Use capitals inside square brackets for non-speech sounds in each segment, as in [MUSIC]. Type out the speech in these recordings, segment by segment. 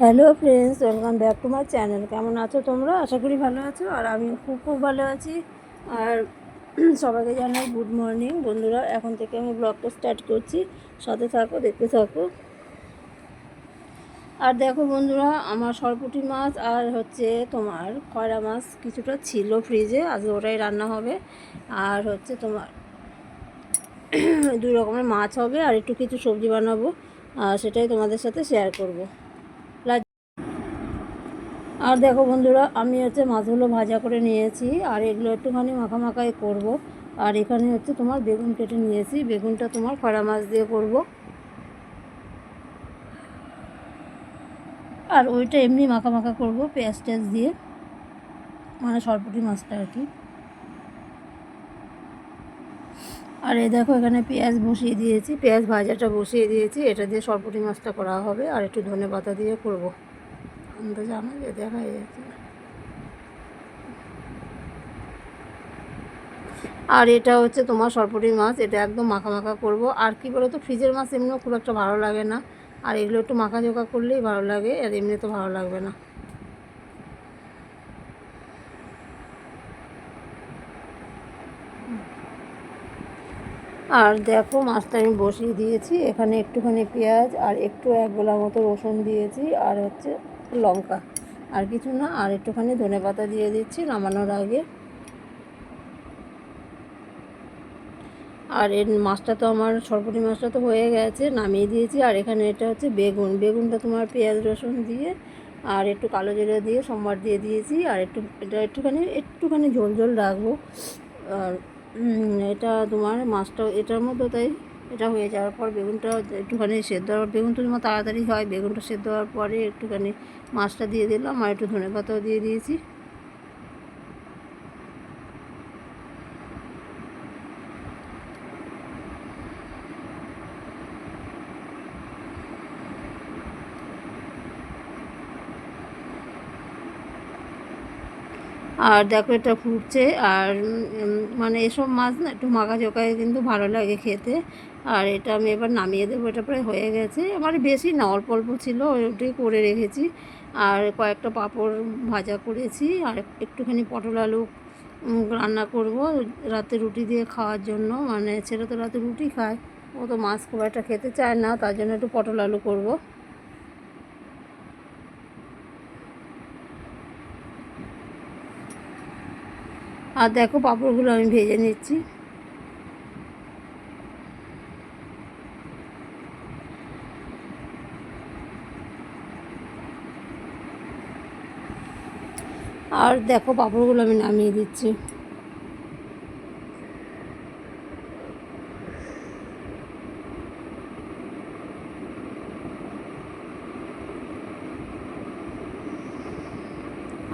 Hello friends welcome back to my channel কেমন আছো তোমরা? আশা করি ভালো আছো, আর আমি খুব খুব ভালো আছি। আর [CLEARS THROAT] সবাইকে জানাই গুড মর্নিং বন্ধুরা, এখন থেকে আমি ব্লগটা স্টার্ট করছি। সাথে থাকো, দেখতে থাকো। আর দেখো বন্ধুরা, আমার সরপুটি মাছ আর হচ্ছে তোমার খয়রা মাছ কিছুটা ছিল ফ্রিজে আজকে ওটাই রান্না হবে। আর হচ্ছে তোমার [CLEARS THROAT] দুই রকমের মাছ হবে, আর একটু কিছু সবজি বানাবো, আর সেটাই তোমাদের সাথে শেয়ার করব। আর দেখো বন্ধুরা, আমি হচ্ছে মাছগুলো ভাজা করে নিয়েছি, আর এগুলো একটুখানি মাখা মাখাই করব। আর এখানে হচ্ছে তোমার বেগুন কেটে নিয়েছি, বেগুনটা তোমার খরা মাছ দিয়ে করব। আর ওইটা এমনি মাখা মাখা করব, পেঁয়াজ টেয়াজ দিয়ে মানে সরপুটি মাছটা আর কি। আর এই দেখো এখানে পেঁয়াজ বসিয়ে দিয়েছি, পেঁয়াজ ভাজাটা বসিয়ে দিয়েছি, এটা দিয়ে সরপুটি মাছটা করা হবে, আর একটু ধনে পাতা দিয়ে করব। দেখা আর এটা হচ্ছে তোমার সরপুরি মাছ, এটা একদম মাখা মাখা করব। আর কি বলো তো ফ্রিজের মাছ এমনিও খুব একটা ভালো লাগে না। আর এগুলো একটু মাখা জোকা করলেই ভালো লাগে, আর এমনি তো ভালো লাগবে না। আর দেখো, মাছটা আমি বসিয়ে দিয়েছি। এখানে একটুখানি পেঁয়াজ আর একটু এক গোলা মতো রসুন দিয়েছি। আর হচ্ছে লঙ্কা। আর কিছু না, আর একটুখানি ধনে পাতা দিয়ে দিচ্ছি নামানোর আগে। আর এর মাছটা তো আমার সরপুরি মাছটা তো হয়ে গেছে, নামিয়ে দিয়েছি। আর এখানে এটা হচ্ছে বেগুন। বেগুনটা তোমার পেঁয়াজ, রসুন দিয়ে, আর একটু কালো জিরে দিয়ে, সোমবার দিয়ে দিয়েছি। আর একটু, এটা একটুখানি একটুখানি ঝোল ঝোল রাখব। আর এটা তোমার মাছটা এটার মধ্যে তাই এটা হয়ে যাওয়ার পর বেগুনটা একটুখানি সেদ্ধ হওয়ার বেগুন তো তোমার তাড়াতাড়ি হয়, বেগুনটা সেদ্ধ হওয়ার পরে একটুখানি মাছটা দিয়ে দিলাম আর একটু ধনে পাতাও দিয়ে দিয়েছি। আর দেখো এটা ফুটছে আর মানে এসব মাছ না একটু মাখা চোখায় কিন্তু ভালো লাগে খেতে। আর এটা আমি এবার নামিয়ে দেবো, এটা প্রায় হয়ে গেছে। আমার বেশি না, অল্প অল্প ছিল ওটাই করে রেখেছি। আর কয়েকটা পাঁপড় ভাজা করেছি, আর একটুখানি পটল আলু রান্না করব রাতে রুটি দিয়ে খাওয়ার জন্য। মানে ছেলে তো রাতে রুটি খায়, ও তো মাছ খুব একটা খেতে চায় না, তার জন্য একটু পটল আলু করব। আর দেখো পাঁপড়গুলো আমি ভেজে নিচ্ছি। আর দেখো পাঁপড়গুলো আমি নামিয়ে দিচ্ছি।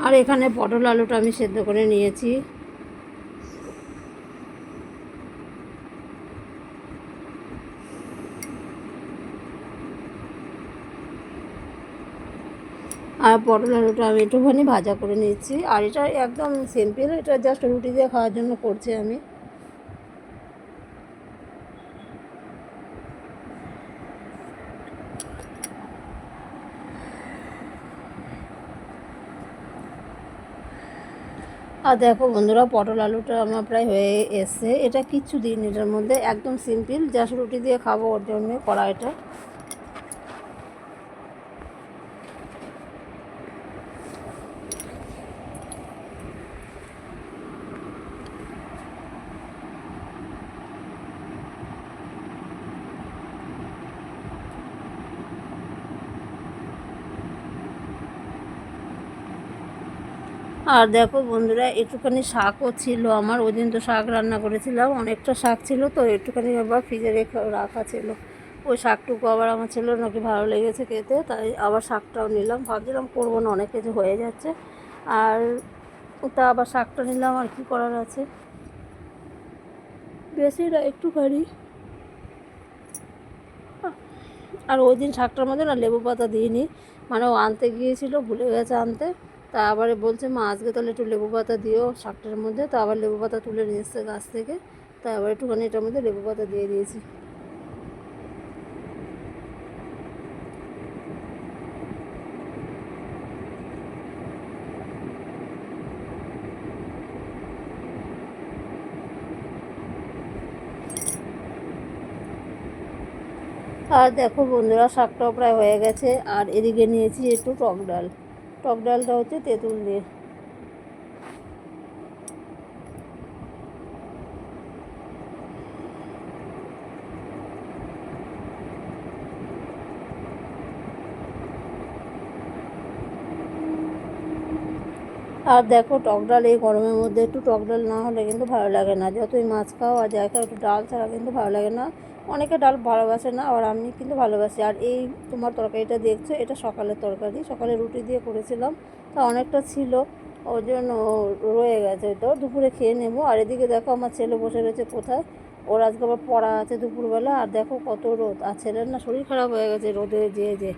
আর এখানে পটল আলুটা আমি সেদ্ধ করে নিয়েছি আর পটল আলুটা আমি একটুখানি ভাজা করে নিচ্ছি। আর এটা একদম সিম্পল এটা জাস্ট রুটি দিয়ে খাওয়ার জন্য করছি আমি। আর দেখো বন্ধুরা, পটল আলুটা আমার প্রায় হয়ে এসছে। এটা কিচ্ছু দিন এটার মধ্যে, একদম সিম্পল জাস্ট রুটি দিয়ে খাব ওর জন্য করা আর দেখো বন্ধুরা, একটুখানি শাকও ছিল আমার। ওই দিন তো শাক রান্না করেছিলাম, অনেকটা শাক ছিল তো, একটুখানি আবার ফ্রিজে রেখে রাখা ছিল। ওই শাকটুকু আবার আমার ছিল নাকি ভালো লেগেছে খেতে, তাই আবার শাকটাও নিলাম। ভাবছিলাম করব না, অনেক কিছু হয়ে যাচ্ছে। আর তা আবার শাকটা নিলাম, আর কি করার আছে? বেশি না, একটুখানি। আর ওই দিন শাকটার মধ্যে না লেবু পাতা দিইনি। মানে ও আনতে গিয়েছিল, ভুলে গেছে আনতে। তা আবার বলছে, মা, আজকে তাহলে একটু লেবু পাতা দিও শাকটার মধ্যে। তা আবার লেবু পাতা তুলে নিয়ে এসছে গাছ থেকে। তা আবার একটুখানি এটার মধ্যে লেবু পাতা দিয়ে দিয়েছি। আর দেখো বন্ধুরা, শাকটাও প্রায় হয়ে গেছে। আর এদিকে নিয়েছি একটু টক ডাল। টক ডালটা হচ্ছে তেঁতুল দিয়ে। আর দেখো টক ডাল এই গরমের মধ্যে একটু টক ডাল না হলে কিন্তু ভালো লাগে না। যতই মাছ খাও আর যাই একটু ডাল ছাড়া কিন্তু ভালো লাগে না। অনেকে ডাল ভালোবাসে না আর আমি কিন্তু ভালোবাসি। আর এই তোমার তরকারিটা দেখছ, এটা সকালের তরকারি। সকালে রুটি দিয়ে করেছিলাম, তা অনেকটা ছিল ওই জন্য রয়ে গেছে তো দুপুরে খেয়ে নেব। আর এদিকে দেখো আমার ছেলে বসে রয়েছে কোথায়? ওর আজকে আবার পড়া আছে দুপুরবেলা, আর দেখো কত রোদ। আর ছেলের না শরীর খারাপ হয়ে গেছে রোদে যেয়ে যে।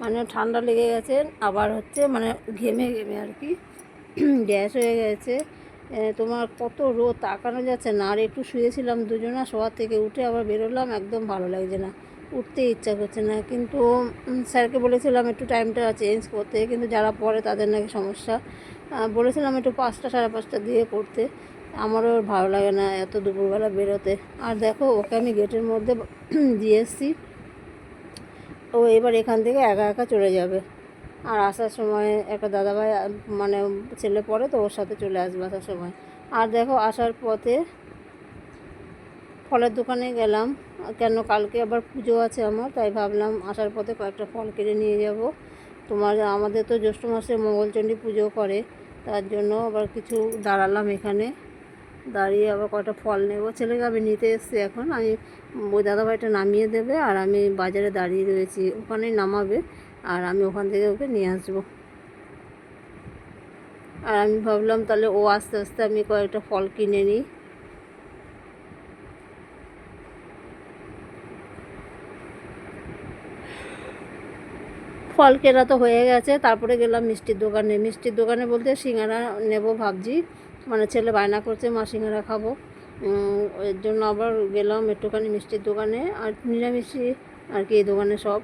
মানে ঠান্ডা লেগে গেছে, আবার হচ্ছে মানে ঘেমে ঘেমে আর কি। [CLEARS THROAT] গ্যাস হয়ে গেছে। তোমার কত রোদ, তাকানো যাচ্ছে না। আর একটু শুয়েছিলাম দুজনা শোয়ার থেকে উঠে আবার বেরোলাম, একদম ভালো লাগছে না। উঠতে ইচ্ছা করছে না। কিন্তু স্যারকে বলেছিলাম একটু টাইমটা চেঞ্জ করতে, কিন্তু যারা পড়ে তাদের নাকি সমস্যা। বলেছিলাম একটু পাঁচটা, সাড়ে পাঁচটা দিয়ে করতে। আমারও ভালো লাগে না এত দুপুরবেলা বেরোতে। আর দেখো, ওকে আমি গেটের মধ্যে [CLEARS THROAT] দিয়ে এসছি। ও এবার এখান থেকে একা একা চলে যাবে। আর আসার সময় একটা দাদাভাই মানে ছেলে পড়ে তো ওর সাথে চলে আসবে আসার সময়। আর দেখো আসার পথে ফলের দোকানে গেলাম। কেন কালকে আবার পুজো আছে আমার, তাই ভাবলাম আসার পথে কয়েকটা ফল কিনে নিয়ে যাব। তোমার, আমাদের তো জ্যৈষ্ঠ মাসে মঙ্গলচণ্ডী পুজো করে, তার জন্য আবার কিছু দাঁড়ালাম এখানে। দাঁড়িয়ে আবার কয়টা ফল নেব। ছেলেকে আমি নিতে এসেছি এখন। আমি, ওই দাদাভাইটা নামিয়ে দেবে আর আমি বাজারে দাঁড়িয়ে রয়েছি। ওখানেই নামাবে। আর আমি ওখান থেকে ওকে নিয়ে আসব। আর আমি ভাবলাম তাহলে ও আস্তে আস্তে আমি কয়েকটা ফল কিনে নিই। ফল কেনা তো হয়ে গেছে, তারপরে গেলাম মিষ্টির দোকানে। মিষ্টির দোকানে বলতে সিঙ্গারা নেব ভাবছি মানে ছেলে বায়না করছে, মা সিঙ্গারা খাব। এর জন্য আবার গেলাম একটুখানি মিষ্টির দোকানে, আর নিরামিষি আর কি এই দোকানে সব।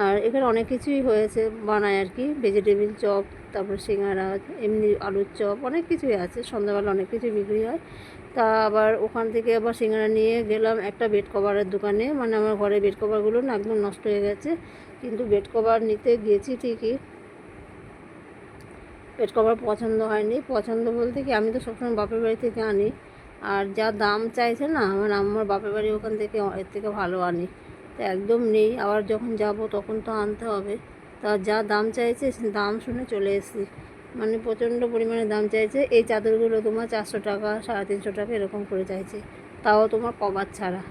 আর এখানে অনেক কিছুই হয়েছে, বানায় আর কি। ভেজিটেবিল চপ তারপর সিঙ্গারা, এমনি আলুর চপ অনেক কিছুই আছে। সন্ধ্যাবেলা অনেক কিছুই বিক্রি হয়। তা আবার ওখান থেকে আবার সিঙ্গারা নিয়ে গেলাম একটা বেড কভারের দোকানে। মানে আমার ঘরে বেড কভারগুলো না একদম নষ্ট হয়ে গেছে। কিন্তু বেড কভার নিতে গিয়েছি ঠিকই। বেড কভার পছন্দ হয়নি। পছন্দ বলতে কি, আমি তো সবসময় বাপের বাড়ি থেকে আনি। আর যা দাম চাইছে না, আমার আমার বাপের বাড়ি ওখান থেকে, এর থেকে ভালো আনি। তো একদম নেই। আবার যখন যাব তখন তো আনতে হবে। তা যা দাম চাইছে দাম শুনে চলে এসেছি। মানে প্রচণ্ড পরিমাণে দাম চাইছে। এই চাদরগুলো তোমার চারশো টাকা, সাড়ে তিনশো টাকা এরকম করে চাইছে। তাও তোমার কভার ছাড়া।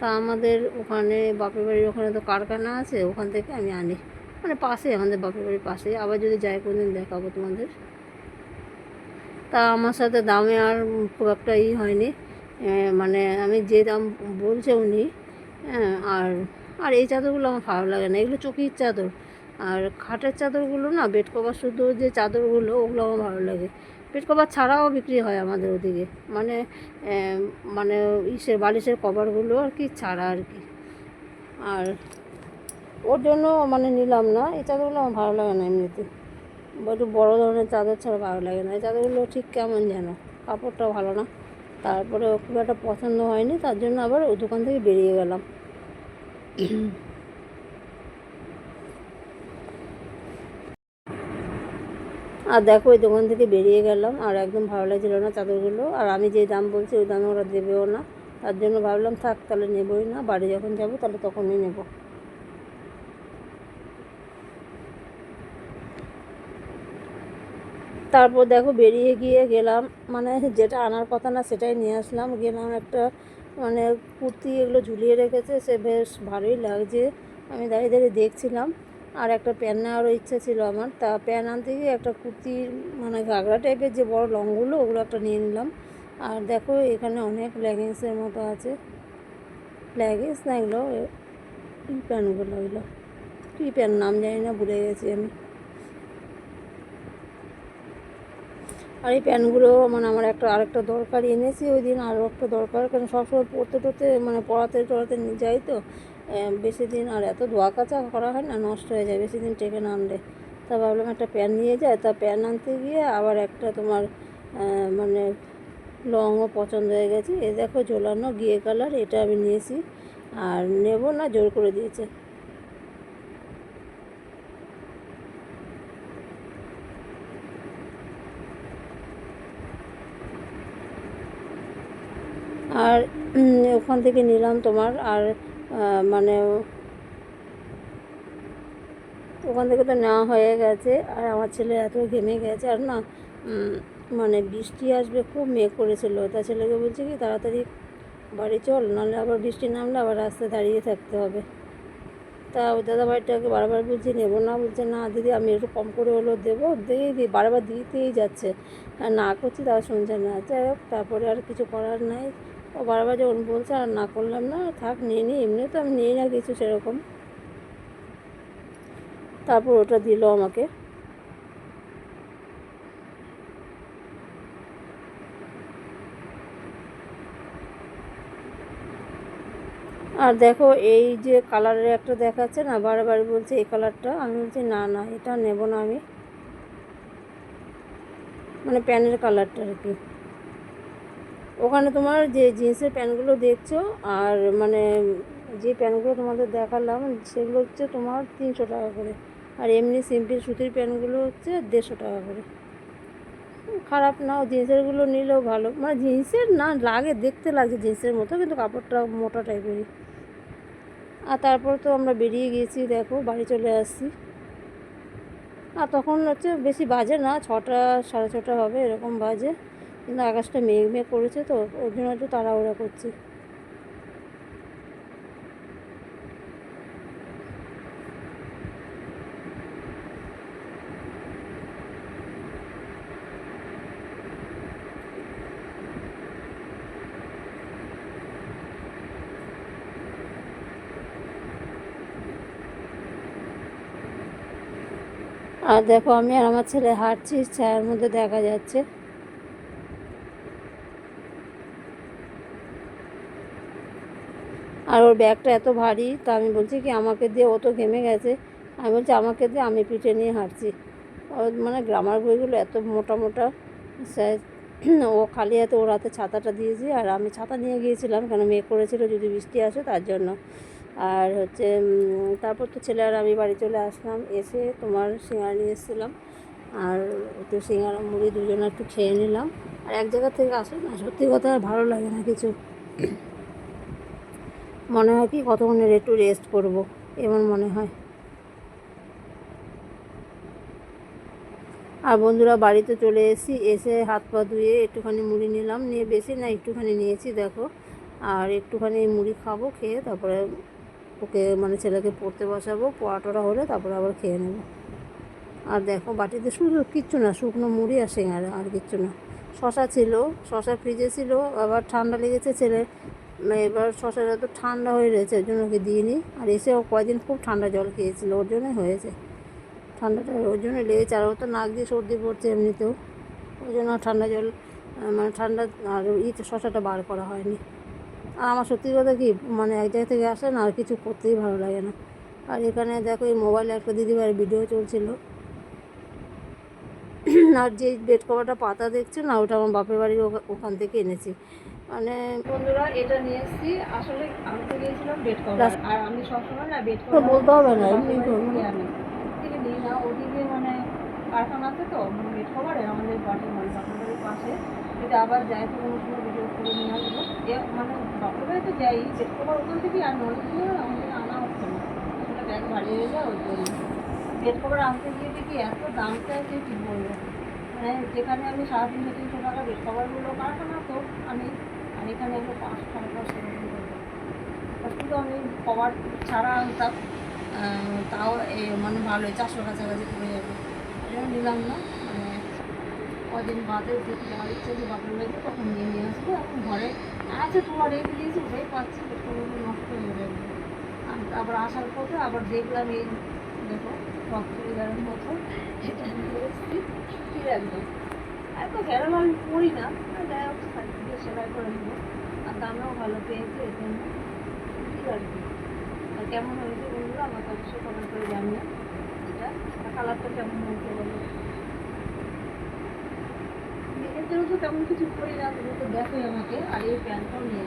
তা আমাদের ওখানে বাপের বাড়ির ওখানে তো কারখানা আছে, ওখান থেকে আমি আনি। মানে পাশে আমাদের বাপের বাড়ির পাশে আবার যদি যাই কোনদিন দেখাবো তোমাদের। তা আমার সাথে দামে আর খুব একটা ই হয়নি। মানে আমি যে দাম বলছে উনি হ্যাঁ আর আর এই চাদরগুলো আমার ভালো লাগে না। এগুলো চকির চাদর। আর খাটের চাদরগুলো না, বেড কভার শুদ্ধ যে চাদরগুলো, ওগুলো আমার ভালো লাগে। বেড কভার ছাড়াও বিক্রি হয় আমাদের ওদিকে। মানে মানে ইসের বালিশের কভারগুলো আর কি ছাড়া আর কি। আর ওর জন্য মানে নিলাম না। এই চাদরগুলো আমার ভালো লাগে না এমনিতে। একটু বড়ো ধরনের চাদর ছাড়া ভালো লাগে না। এই চাদরগুলো ঠিক কেমন যেন। কাপড়টা ভালো না। তারপরে খুব একটা পছন্দ হয়নি। তার জন্য আবার দোকান থেকে বেরিয়ে গেলাম। আর দেখো ওই দোকান থেকে বেরিয়ে গেলাম আর একদম ভালো লাগছিল না চাদরগুলো। আর আমি যে দাম বলছি, ওই দামে ওরা দেবেও না। তার জন্য ভাবলাম, থাক, তাহলে নেবই না। বাড়ি যখন যাব, তাহলে তখনই নেব। তারপর দেখো, বেরিয়ে গিয়ে গেলাম। মানে যেটা আনার কথা না, সেটাই নিয়ে আসলাম। গেলাম একটা মানে কুর্তি এগুলো ঝুলিয়ে রেখেছে, সে বেশ ভালোই লাগছে। আমি দাঁড়িয়ে দাঁড়িয়ে দেখছিলাম, আর একটা প্যান্ট নেওয়ারও ইচ্ছা ছিল আমার। তা প্যান্ট আনতে গিয়ে একটা কুর্তি মানে ঘাগরা টাইপের যে বড় লংগুলো ওগুলো একটা নিয়ে নিলাম। আর দেখো, এখানে অনেক লেগিংসের মতো আছে। লেগিংস না, এগুলো প্যান্টগুলো, এগুলো। কী প্যান্ট, নাম জানি না, ভুলে গেছি আমি। আর এই প্যান্টগুলো মানে আমার একটা আরেকটা দরকার, এনেছি ওই দিন আরও একটা দরকার, কারণ সবসময় পড়তে টড়তে মানে পড়াতে টড়াতে যাই তো বেশি দিন আর এত ধোয়া কাচা করা হয় না, নষ্ট হয়ে যায়, বেশি দিন টেকে না আনলে। তা ভাবলাম একটা প্যান নিয়ে যায় তা প্যান আনতে গিয়ে আবার একটা তোমার মানে লংও পছন্দ হয়ে গেছে। এ দেখো ঝোলানো, গিয়ে কালার, এটা আমি নিয়েছি। আর নেব না, জোর করে দিয়েছে। আর ওখান থেকে নিলাম তোমার আর মানে ওখান থেকে তো নেওয়া হয়ে গেছে আর আমার ছেলে এত ঘেমে গেছে আর না মানে বৃষ্টি আসবে খুব মেঘ করেছিল তা ছেলেকে বলছে কি তাড়াতাড়ি বাড়ি চল, নাহলে আবার বৃষ্টি নামলে আবার রাস্তায় দাঁড়িয়ে থাকতে হবে। তা ওই দাদা বাড়িটাকে বারবার বলছি, নেব না? বলছে, না দিদি, আমি একটু কম করে হলো দেবো। দিয়ে দিই বারবার দিতেই যাচ্ছে। আর না করছি, তাও শুনছে না। যাই হোক, তারপরে আর কিছু করার নাই। ও বারবার যখন বলছে আর না করলাম না, থাক, নিয়ে নিই এমনি তো আমি নিই না কিছু সেরকম। তারপর ওটা দিল আমাকে। আর দেখো, এই যে কালারের একটা দেখাচ্ছে না, বারবার বলছে এই কালারটা। আমি বলছি, না না, এটা নেব না আমি। মানে প্যানের কালারটা আর কি। ওখানে তোমার যে জিন্সের প্যান্টগুলো দেখছ, আর মানে যে প্যান্টগুলো তোমাদের দেখালাম, সেগুলো হচ্ছে তোমার তিনশো টাকা করে। আর এমনি সিম্পল সুতির প্যান্টগুলো হচ্ছে দেড়শো টাকা করে। খারাপ না, জিন্সেরগুলো নিলেও ভালো। মানে জিন্সের না, লাগে, দেখতে লাগছে জিন্সের মতো, কিন্তু কাপড়টা মোটা টাইপেরই। আর তারপর তো আমরা বেরিয়ে গিয়েছি, দেখো, বাড়ি চলে আসছি। আর তখন হচ্ছে বেশি বাজে না, ছটা, সাড়ে ছটা হবে, এরকম বাজে। কিন্তু আকাশটা মেঘ মেঘ করেছে তো, ওর জন্য একটু তাড়াহুড়া করছি। আর দেখো আমি আর আমার ছেলে হাঁটছি, ছায়ার মধ্যে দেখা যাচ্ছে। আর ওর ব্যাগটা এত ভারী, তা আমি বলছি কি, আমাকে দিয়ে ও তো ঘেমে গেছে। আমি বলছি, আমাকে দিয়ে আমি পিঠে নিয়ে হাঁটছি। ও মানে গ্রামার বইগুলো এত মোটা মোটা স্যার ও খালি হাতে, ওর হাতে ছাতাটা দিয়েছি, আর আমি ছাতা নিয়ে গিয়েছিলাম, কেন মেয়ে করেছিল, যদি বৃষ্টি আসে তার জন্য। আর হচ্ছে তারপর তো ছেলে আর আমি বাড়ি চলে আসলাম, এসে তোমার সিঙ্গারা নিয়ে এসেছিলাম। আর একটু সিঙ্গারা, মুড়ি দুজনে একটু খেয়ে নিলাম। আর এক জায়গা থেকে আসে না, সত্যি কথা আর ভালো লাগে না কিছু। মনে হয় কি কতক্ষণের একটু রেস্ট করব, এমন মনে হয়। আর বন্ধুরা, বাড়িতে চলে এসেছি, এসে হাত পা ধুয়ে একটুখানি মুড়ি নিলাম, নিয়ে বেশি না, একটুখানি নিয়েছি, দেখো। আর একটুখানি মুড়ি খাব, খেয়ে তারপরে ওকে মানে ছেলেকে পড়তে বসাবো পড়াটোরা হলে তারপরে আবার খেয়ে নেব। আর দেখো, বাটিতে শুধু কিচ্ছু না, শুকনো মুড়ি আর সিঙ্গারা, আর কিচ্ছু না। শশা ছিল, শশা ফ্রিজে ছিল, আবার ঠান্ডা লেগেছে ছেলে মানে এবার শশাটা তো ঠান্ডা হয়ে রয়েছে, ওর জন্য ওকে দিইনি। আর এসে ও কয়দিন খুব ঠান্ডা জল খেয়েছিল, ওর জন্যই হয়েছে। ঠান্ডাটা ওর জন্য লেগেছে, আর ও তো নাক দিয়ে সর্দি পড়ছে এমনিতেও। ওই জন্য ঠান্ডা জল মানে ঠান্ডা, আর ইতে শশাটা বার করা হয়নি। আর আমার সত্যি কথা কি মানে এক জায়গা থেকে আসে না, আর কিছু করতেই ভালো লাগে না। আর এখানে দেখো, এই মোবাইলে একটা দিদিভাইয়ের ভিডিও চলছিল। আর যে বেড কভারটা পাতা দেখছে না, ওটা আমার বাপের বাড়ির ওখা- ওখান থেকে এনেছি। মানে বন্ধুরা এটা নিয়ে এসেছি। আসলে আনতে গিয়েছিলাম বেড কভার আর আমি সবসময় না বেড তো কভার বলতে হবে না এমনি থেকে নিই না ওদিকে মানে কারখানা আছে তো মানে বেড কভারে আমাদের বাড়ি মানে বাড়ির পাশে। এটা আবার যাই তো কোনো সময় ভিডিও করে নিয়ে আসব। এ মানে বাপের বাড়িতে যাই বেড কভার ওখান থেকে আর দিন আমাদের আনা হচ্ছে না। ব্যাগ হয়ে যায় ওই জন্য। বেড কভার আনতে গিয়ে দেখি এত দাম চাইছে কী বলব। মানে যেখানে আমি সাড়ে তিনশো তিনশো টাকা বেড কভারগুলো কারখানা তো আমি এখানে টাকা করে দেয়। আমি কভার ছাড়া আনতাম তাও মানে ভালোই, চারশো কাছাকাছি পড়ে যাবে। নিলাম না মানে কদিন বাদে আমার ইচ্ছে যে বাপের বাড়িতে তখন নিয়ে নিয়ে আসব। এখন ঘরে আছে তোমার রেখে দিয়েছি ওটাই পাচ্ছি নষ্ট হয়ে যাবে। তারপর আসার পথে আবার দেখলাম এই, দেখো টক চুড়িদারের মতো এটা নিয়ে এসেছি। ঠিক একদম এত ঘেরাল আমি পড়ি না যাই হোক দিয়ে সেলাই করে নেব। আর দামেও ভালো পেয়েছি এর জন্য ঠিক কি। আর কেমন হয়েছে বন্ধুরা? আমাকে অবশ্যই কমেন্ট করে জানিও। এটা কালারটা কেমন হয়েছে বলো? জন্য তো তেমন কিছু করি না, তুমি তো দেখোই আমাকে, আর এই প্যান্টটাও নিয়ে।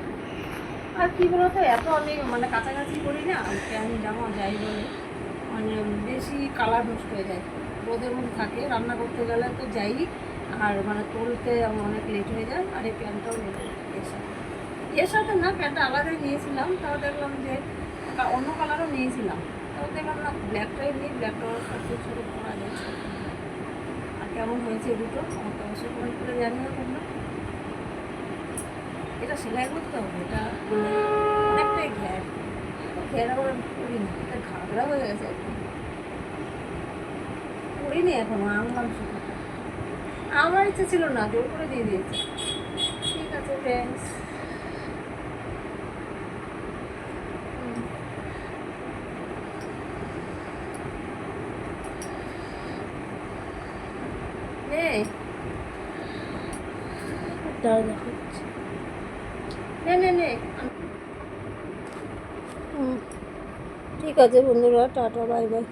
আর কি বলতো এত আমি মানে কাছাকাছি করি না প্যান্ট জামা যাই বলে মানে বেশি কালার নষ্ট হয়ে যায়। রোদের মধ্যে থাকে, রান্না করতে গেলে তো যাই। আর মানে তুলতে অনেক লেট হয়ে যায়, আর এই প্যান্টটাও লেট হয়ে যায়। এর সাথে না, প্যান্টটা আলাদাই নিয়েছিলাম, তাও দেখলাম যে অন্য কালারও নিয়েছিলাম। তাও দেখলাম না ব্ল্যাকটাই নিয়ে ব্ল্যাকটা সাথে সাথে পরা যাচ্ছে আর কেমন হয়েছে দুটো আমাকে অবশ্যই কমেন্ট করে জানিও তোমরা। এটা সেলাই করতে হবে, এটা মানে অনেকটাই ঘ্যার। আবার করি না এটা ঘাগড়া হয়ে গেছে। করিনি এখনও আনলাম শুধু আমার ইচ্ছে ছিল না জোর করে দিয়ে দিয়েছে। ঠিক আছে থ্যাংকস ঠিক আছে বন্ধুরা টাটা বাই বাই।